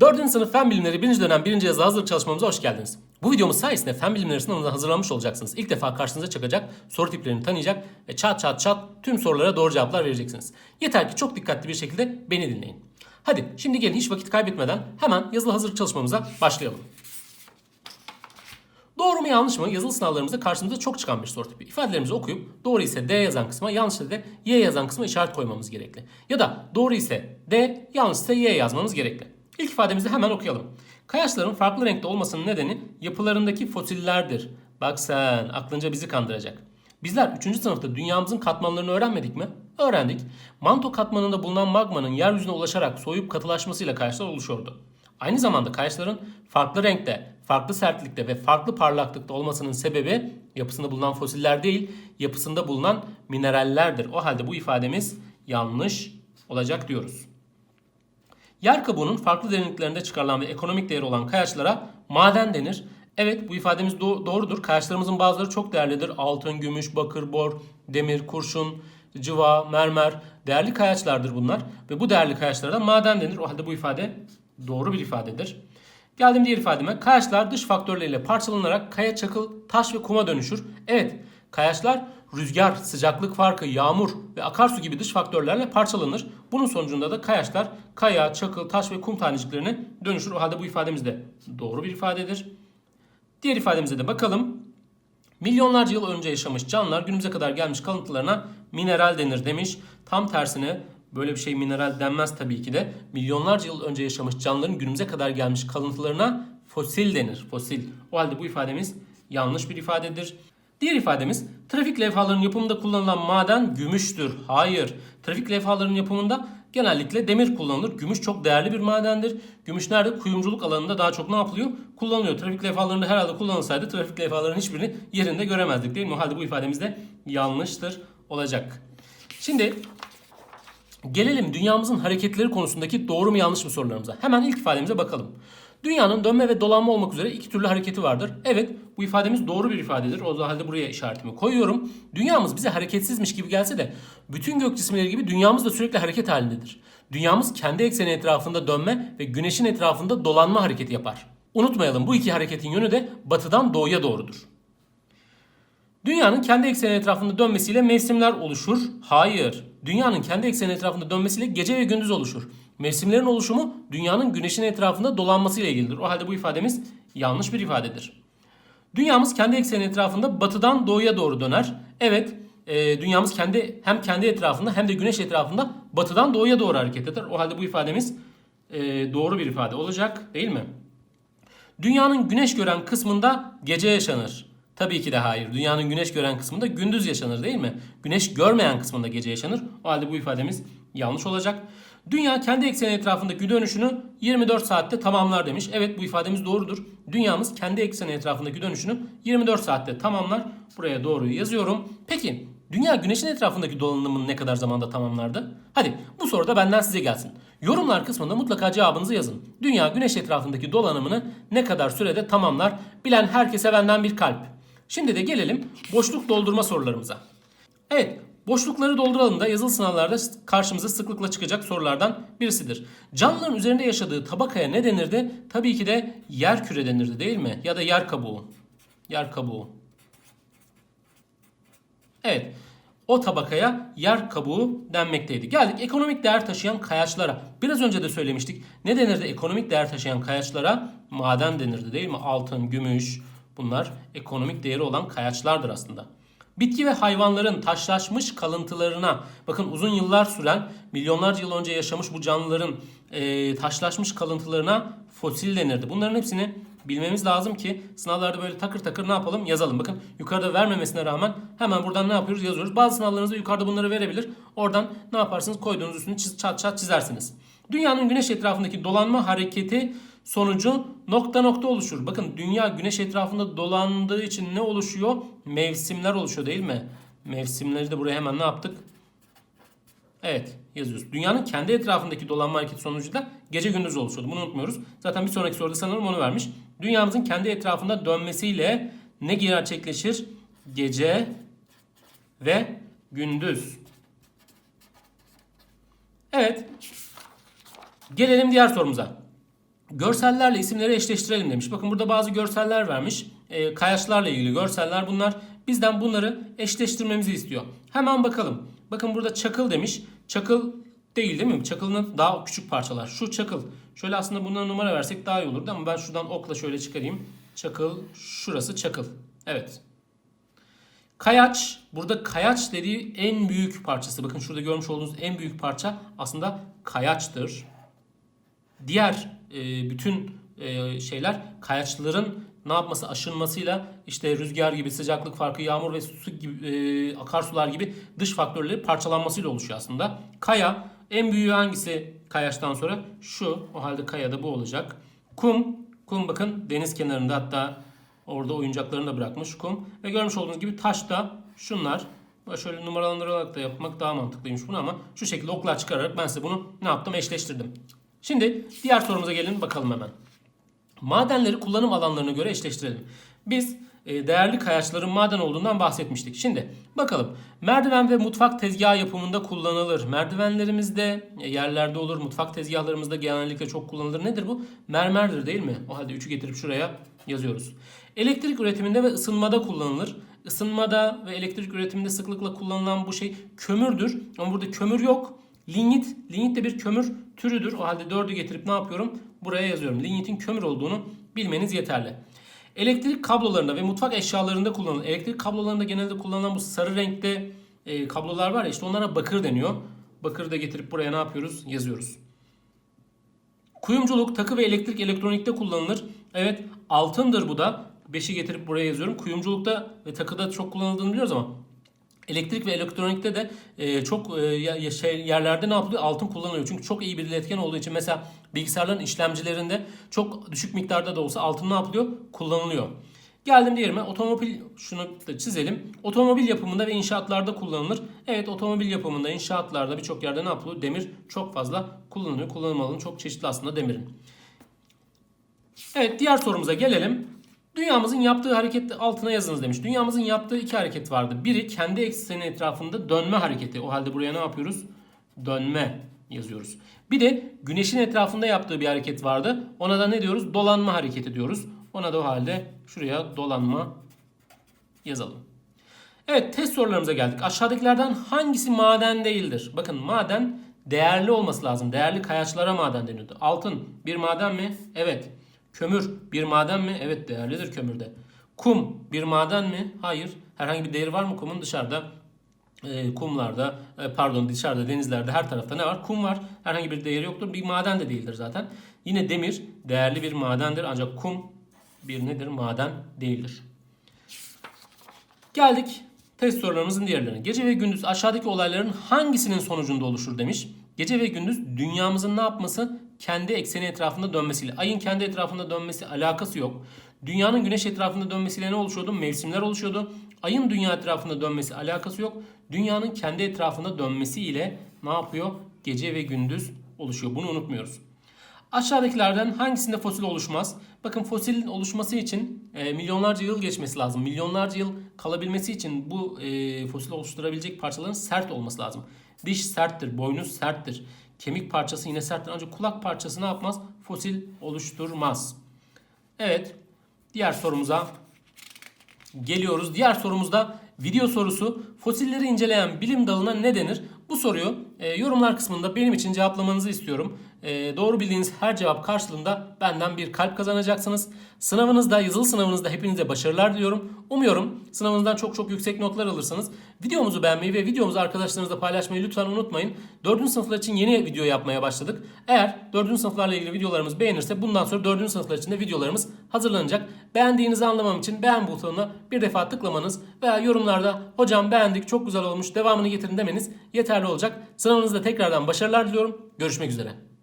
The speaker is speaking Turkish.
4. sınıf fen bilimleri 1. dönem 1. yazı hazırlık çalışmamıza hoş geldiniz. Bu videomuz sayesinde fen bilimleri sınavında hazırlanmış olacaksınız. İlk defa karşınıza çıkacak, soru tiplerini tanıyacak ve çat çat çat tüm sorulara doğru cevaplar vereceksiniz. Yeter ki çok dikkatli bir şekilde beni dinleyin. Hadi şimdi gelin hiç vakit kaybetmeden hemen yazılı hazırlık çalışmamıza başlayalım. Doğru mu yanlış mı yazılı sınavlarımızda karşımıza çok çıkan bir soru tipi. İfadelerimizi okuyup doğru ise D yazan kısma yanlış ise de Y yazan kısma işaret koymamız gerekli. Ya da doğru ise D yanlış ise Y yazmamız gerekli. İlk ifademizi hemen okuyalım. Kayaçların farklı renkte olmasının nedeni yapılarındaki fosillerdir. Bak sen aklınca bizi kandıracak. Bizler 3. sınıfta dünyamızın katmanlarını öğrenmedik mi? Öğrendik. Manto katmanında bulunan magmanın yeryüzüne ulaşarak soyup katılaşmasıyla kayaçlar oluşuyordu. Aynı zamanda kayaçların farklı renkte, farklı sertlikte ve farklı parlaklıkta olmasının sebebi yapısında bulunan fosiller değil, yapısında bulunan minerallerdir. O halde bu ifademiz yanlış olacak diyoruz. Yer kabuğunun farklı derinliklerinde çıkarılan ve ekonomik değeri olan kayaçlara maden denir. Evet bu ifademiz do- doğrudur. Kayaçlarımızın bazıları çok değerlidir. Altın, gümüş, bakır, bor, demir, kurşun, cıva, mermer değerli kayaçlardır bunlar. Ve bu değerli kayaçlara da maden denir. O halde bu ifade doğru bir ifadedir. Geldim diğer ifademe. Kayaçlar dış faktörleriyle parçalanarak kaya, çakıl, taş ve kuma dönüşür. Evet kayaçlar rüzgar, sıcaklık farkı, yağmur ve akarsu gibi dış faktörlerle parçalanır. Bunun sonucunda da kayaçlar kaya, çakıl, taş ve kum taneciklerine dönüşür. O halde bu ifademiz de doğru bir ifadedir. Diğer ifademize de bakalım. Milyonlarca yıl önce yaşamış canlılar günümüze kadar gelmiş kalıntılarına mineral denir demiş. Tam tersine böyle bir şey mineral denmez tabii ki de. Milyonlarca yıl önce yaşamış canlıların günümüze kadar gelmiş kalıntılarına fosil denir. Fosil. O halde bu ifademiz yanlış bir ifadedir. Diğer ifademiz trafik levhalarının yapımında kullanılan maden gümüştür. Hayır. Trafik levhalarının yapımında genellikle demir kullanılır. Gümüş çok değerli bir madendir. Gümüş nerede? Kuyumculuk alanında daha çok ne yapılıyor? Kullanılıyor. Trafik levhalarında herhalde kullanılsaydı trafik levhalarının hiçbirini yerinde göremezdik değil mi? O halde bu ifademiz de yanlıştır olacak. Şimdi Gelelim dünyamızın hareketleri konusundaki doğru mu yanlış mı sorularımıza. Hemen ilk ifademize bakalım. Dünyanın dönme ve dolanma olmak üzere iki türlü hareketi vardır. Evet bu ifademiz doğru bir ifadedir. O halde buraya işaretimi koyuyorum. Dünyamız bize hareketsizmiş gibi gelse de bütün gök cisimleri gibi dünyamız da sürekli hareket halindedir. Dünyamız kendi ekseni etrafında dönme ve güneşin etrafında dolanma hareketi yapar. Unutmayalım bu iki hareketin yönü de batıdan doğuya doğrudur. Dünyanın kendi ekseni etrafında dönmesiyle mevsimler oluşur. Hayır. Dünyanın kendi ekseni etrafında dönmesiyle gece ve gündüz oluşur. Mevsimlerin oluşumu dünyanın güneşin etrafında dolanmasıyla ilgilidir. O halde bu ifademiz yanlış bir ifadedir. Dünyamız kendi ekseni etrafında batıdan doğuya doğru döner. Evet, e, dünyamız kendi hem kendi etrafında hem de güneş etrafında batıdan doğuya doğru hareket eder. O halde bu ifademiz e, doğru bir ifade olacak, değil mi? Dünyanın güneş gören kısmında gece yaşanır. Tabii ki de hayır. Dünyanın güneş gören kısmında gündüz yaşanır değil mi? Güneş görmeyen kısmında gece yaşanır. O halde bu ifademiz yanlış olacak. Dünya kendi ekseni etrafındaki dönüşünü 24 saatte tamamlar demiş. Evet bu ifademiz doğrudur. Dünyamız kendi ekseni etrafındaki dönüşünü 24 saatte tamamlar. Buraya doğruyu yazıyorum. Peki dünya güneşin etrafındaki dolanımını ne kadar zamanda tamamlardı? Hadi bu soru da benden size gelsin. Yorumlar kısmında mutlaka cevabınızı yazın. Dünya güneş etrafındaki dolanımını ne kadar sürede tamamlar? Bilen herkese benden bir kalp. Şimdi de gelelim boşluk doldurma sorularımıza. Evet, boşlukları dolduralım da yazılı sınavlarda karşımıza sıklıkla çıkacak sorulardan birisidir. Canlıların üzerinde yaşadığı tabakaya ne denirdi? Tabii ki de yer küre denirdi değil mi? Ya da yer kabuğu. Yer kabuğu. Evet. O tabakaya yer kabuğu denmekteydi. Geldik ekonomik değer taşıyan kayaçlara. Biraz önce de söylemiştik. Ne denirdi ekonomik değer taşıyan kayaçlara? Maden denirdi değil mi? Altın, gümüş, Bunlar ekonomik değeri olan kayaçlardır aslında. Bitki ve hayvanların taşlaşmış kalıntılarına bakın uzun yıllar süren milyonlarca yıl önce yaşamış bu canlıların e, taşlaşmış kalıntılarına fosil denirdi. Bunların hepsini bilmemiz lazım ki sınavlarda böyle takır takır ne yapalım yazalım. Bakın yukarıda vermemesine rağmen hemen buradan ne yapıyoruz yazıyoruz. Bazı sınavlarınızda yukarıda bunları verebilir. Oradan ne yaparsınız koyduğunuz üstünü çat çat çizersiniz. Dünyanın güneş etrafındaki dolanma hareketi sonucu nokta nokta oluşur. Bakın dünya güneş etrafında dolandığı için ne oluşuyor? Mevsimler oluşuyor değil mi? Mevsimleri de buraya hemen ne yaptık? Evet yazıyoruz. Dünyanın kendi etrafındaki dolanma hareketi sonucu da gece gündüz oluşuyordu. Bunu unutmuyoruz. Zaten bir sonraki soruda sanırım onu vermiş. Dünyamızın kendi etrafında dönmesiyle ne gerçekleşir? Gece ve gündüz. Evet. Gelelim diğer sorumuza. Görsellerle isimleri eşleştirelim demiş. Bakın burada bazı görseller vermiş. E, kayaçlarla ilgili görseller bunlar. Bizden bunları eşleştirmemizi istiyor. Hemen bakalım. Bakın burada çakıl demiş. Çakıl değil değil mi? Çakılın daha küçük parçalar. Şu çakıl. Şöyle aslında bunlara numara versek daha iyi olurdu ama ben şuradan okla şöyle çıkarayım. Çakıl. Şurası çakıl. Evet. Kayaç, burada kayaç dediği en büyük parçası. Bakın şurada görmüş olduğunuz en büyük parça aslında kayaçtır. Diğer e, bütün e, şeyler kayaçların ne yapması aşınmasıyla işte rüzgar gibi sıcaklık farkı, yağmur ve su gibi e, akarsular gibi dış faktörleri parçalanmasıyla oluşuyor aslında. Kaya en büyüğü hangisi kayaçtan sonra? Şu. O halde kaya da bu olacak. Kum. Kum bakın deniz kenarında hatta orada oyuncaklarını da bırakmış kum. Ve görmüş olduğunuz gibi taş da şunlar. Şöyle numaralandırarak da yapmak daha mantıklıymış bunu ama şu şekilde oklar çıkararak ben size bunu ne yaptım eşleştirdim. Şimdi diğer sorumuza gelin bakalım hemen. Madenleri kullanım alanlarına göre eşleştirelim. Biz e, değerli kayaçların maden olduğundan bahsetmiştik. Şimdi bakalım. Merdiven ve mutfak tezgahı yapımında kullanılır. Merdivenlerimizde e, yerlerde olur. Mutfak tezgahlarımızda genellikle çok kullanılır. Nedir bu? Mermerdir değil mi? O halde 3'ü getirip şuraya yazıyoruz. Elektrik üretiminde ve ısınmada kullanılır. Isınmada ve elektrik üretiminde sıklıkla kullanılan bu şey kömürdür. Ama burada kömür yok. Lignit, lignit de bir kömür türüdür. O halde 4'ü getirip ne yapıyorum? Buraya yazıyorum. Lignitin kömür olduğunu bilmeniz yeterli. Elektrik kablolarında ve mutfak eşyalarında kullanılan, elektrik kablolarında genelde kullanılan bu sarı renkte e, kablolar var ya işte onlara bakır deniyor. Bakırı da getirip buraya ne yapıyoruz? Yazıyoruz. Kuyumculuk, takı ve elektrik elektronikte kullanılır. Evet altındır bu da. 5'i getirip buraya yazıyorum. Kuyumculukta ve takıda çok kullanıldığını biliyoruz ama Elektrik ve elektronikte de e, çok e, şey yerlerde ne yapılıyor? Altın kullanılıyor. Çünkü çok iyi bir iletken olduğu için mesela bilgisayarların işlemcilerinde çok düşük miktarda da olsa altın ne yapılıyor? Kullanılıyor. Geldim diğerime otomobil şunu da çizelim. Otomobil yapımında ve inşaatlarda kullanılır. Evet otomobil yapımında, inşaatlarda birçok yerde ne yapılıyor? Demir çok fazla kullanılıyor. Kullanım alanı çok çeşitli aslında demirin. Evet diğer sorumuza gelelim. Dünyamızın yaptığı hareket altına yazınız demiş. Dünyamızın yaptığı iki hareket vardı. Biri kendi ekseni etrafında dönme hareketi. O halde buraya ne yapıyoruz? Dönme yazıyoruz. Bir de güneşin etrafında yaptığı bir hareket vardı. Ona da ne diyoruz? Dolanma hareketi diyoruz. Ona da o halde şuraya dolanma yazalım. Evet test sorularımıza geldik. Aşağıdakilerden hangisi maden değildir? Bakın maden değerli olması lazım. Değerli kayaçlara maden deniyordu. Altın bir maden mi? Evet. Kömür bir maden mi? Evet değerlidir kömürde. Kum bir maden mi? Hayır. Herhangi bir değeri var mı kumun dışarıda? E, kumlarda, e, pardon dışarıda denizlerde her tarafta ne var? Kum var. Herhangi bir değeri yoktur. Bir maden de değildir zaten. Yine demir değerli bir madendir ancak kum bir nedir? Maden değildir. Geldik test sorularımızın diğerlerine. Gece ve gündüz aşağıdaki olayların hangisinin sonucunda oluşur demiş. Gece ve gündüz dünyamızın ne yapması? Kendi ekseni etrafında dönmesiyle. Ayın kendi etrafında dönmesi alakası yok. Dünyanın güneş etrafında dönmesiyle ne oluşuyordu? Mevsimler oluşuyordu. Ayın dünya etrafında dönmesi alakası yok. Dünyanın kendi etrafında dönmesi ile ne yapıyor? Gece ve gündüz oluşuyor. Bunu unutmuyoruz. Aşağıdakilerden hangisinde fosil oluşmaz? Bakın fosilin oluşması için e, milyonlarca yıl geçmesi lazım. Milyonlarca yıl kalabilmesi için bu e, fosil oluşturabilecek parçaların sert olması lazım. Diş serttir, boynuz serttir. Kemik parçası yine serttir ancak kulak parçası ne yapmaz? Fosil oluşturmaz. Evet. Diğer sorumuza geliyoruz. Diğer sorumuzda video sorusu fosilleri inceleyen bilim dalına ne denir? Bu soruyu e, yorumlar kısmında benim için cevaplamanızı istiyorum. E, doğru bildiğiniz her cevap karşılığında benden bir kalp kazanacaksınız. Sınavınızda, yazılı sınavınızda hepinize başarılar diliyorum. Umuyorum sınavınızdan çok çok yüksek notlar alırsınız. Videomuzu beğenmeyi ve videomuzu arkadaşlarınızla paylaşmayı lütfen unutmayın. 4. sınıflar için yeni video yapmaya başladık. Eğer 4. sınıflarla ilgili videolarımız beğenirse bundan sonra 4. sınıflar için de videolarımız hazırlanacak. Beğendiğinizi anlamam için beğen butonuna bir defa tıklamanız veya yorumlarda hocam beğendik çok güzel olmuş devamını getirin demeniz yeterli olacak. Sınavınızda tekrardan başarılar diliyorum. Görüşmek üzere.